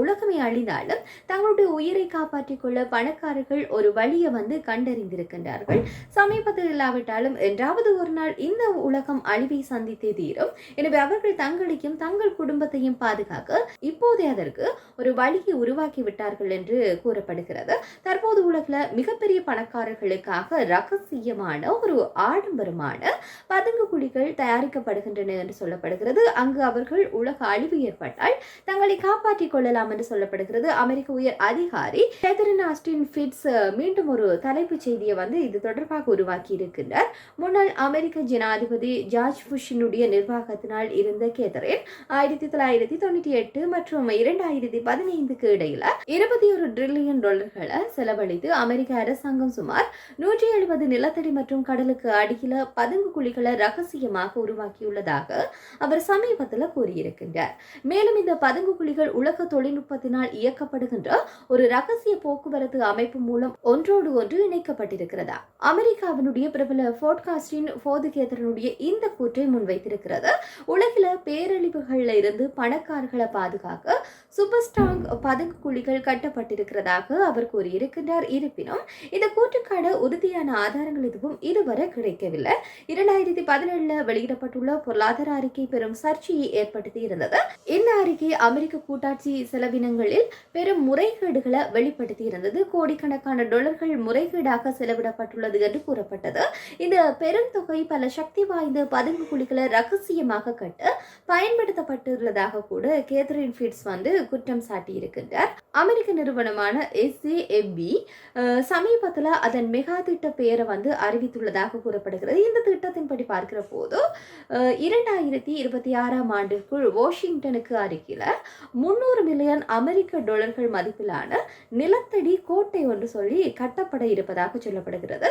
உலகமே அழிந்தாலும் தங்களுடைய உயிரை காப்பாற்றிக் கொள்ள பணக்காரர்கள் ஒரு வழியை வந்து கண்டறிந்திருக்கின்றார்கள். சமீபத்தில் இல்லாவிட்டாலும் என்றாவது ஒரு நாள் இந்த உலகம் அழிவை சந்தித்தே தீரும். எனவே அவர்கள் தங்களையும் தங்கள் குடும்பத்தையும் பாதுகாக்க இப்போதே அதற்கு ஒரு வழியை உருவாக்கி விட்டார்கள் என்று கூறப்படுகிறது. தற்போது உலகில் மிகப்பெரிய பணக்காரர்களுக்காக ரகசியமான ஒரு ஆடம்பரமான பதுங்கு குழிகள் தயாரிக்கப்படுகின்றன என்று சொல்லப்படுகிறது. அங்கு அவர்கள் உலக அழிவு ஏற்பட்டால் தங்களை காப்பாற்றிக் கொள்ளலாம் என்று சொல்லப்படுகிறது. அமெரிக்க உயர் அதிகாரி கேதரின் ஆஸ்டின் ஃபிட்ஸ் மீண்டும் ஒரு தலைப்புச் செய்தியை வந்து இது தொடர்பாக உருவாக்கி இருக்கின்றார். முன்னாள் அமெரிக்க ஜனாதிபதி ஜார்ஜ் புஷினுடைய நிர்வாகத்தினால் இருந்த கேதரின் ஆயிரத்தி தொள்ளாயிரத்தி தொண்ணூற்றி எட்டு மற்றும் இரண்டாயிரத்தி பதினைந்துக்கு இடையில இருபத்தி ஒரு ட்ரில்லியன் டாலர்களை செலவழித்து அமெரிக்க அரசாங்கம் சுமார் நூற்றி எழுபது நிலத்தடி மற்றும் கடலுக்கு அடியில பதுங்கு குழிகளை ரகசியமாக உருவாக்கியுள்ளதாக அவர் சமீபத்தில் கூறியிருக்கின்றார். மேலும் இந்த பதுங்கு குழிகள் உலக தொழில்நுட்பத்தினால் இயக்கப்படுகின்ற ஒரு ரகசிய போக்குவரத்து அமைப்பு மூலம் ஒன்றோடு ஒன்று இணைக்கப்பட்டிருக்கிறதா? அமெரிக்காவினுடைய பிரபல போட்காஸ்டின் போதுகேதரனுடைய இந்த கூற்றை முன்வைத்திருக்கிறது. உலகில பேரழிவுகள்ல இருந்து பணக்காரர்களை பாதுகாக்க சூப்பர் ஸ்ட்ராங் பதுங்கு குழிகள் கட்டப்பட்டிருக்கிறதாக அவர் கூறியிருக்கின்றார். இருப்பினும் இந்த கூற்றுக்கான உறுதியான ஆதாரங்கள் எதுவும் இதுவரை கிடைக்கவில்லை. இரண்டாயிரத்தி பதினேழு பதினேழுல வெளியிடப்பட்டுள்ள பொருளாதார அறிக்கை பெரும் சர்ச்சையை ஏற்படுத்தி இருந்தது. இந்த அறிக்கை அமெரிக்க கூட்டாட்சி செலவினங்களில் பெரும் முறைகேடுகளை வெளிப்படுத்தி இருந்தது. கோடிக்கணக்கான டாலர்கள் முறைகேடாக செலவிடப்பட்டுள்ளது என்று கூறப்பட்டது. இந்த பெரும் தொகை பல சக்தி வாய்ந்த பதுங்கு குழிகளை ரகசியமாக கட்டு பயன்படுத்தப்பட்டுள்ளதாக கூட கேத்ரின் ஃபிட்ஸ் வந்து குற்றம் சாட்டியிருக்கின்றார். அமெரிக்க நிறுவனமான எஸ்ஏஎபி சமீபத்தில் அதன் மெகா திட்ட பெயரை வந்து அறிவித்துள்ளதாக கூறப்படுகிறது. இந்த திட்டத்தின்படி பார்க்கிற போது. இரண்டாயிரத்தி இருபத்தி ஆறாம் ஆண்டுக்குள் வாஷிங்டனுக்கு அருகில் முன்னூறு மில்லியன் அமெரிக்க டாலர்கள் மதிப்பிலான நிலத்தடி கோட்டை ஒன்று சொல்லி கட்டப்பட இருப்பதாக சொல்லப்படுகிறது.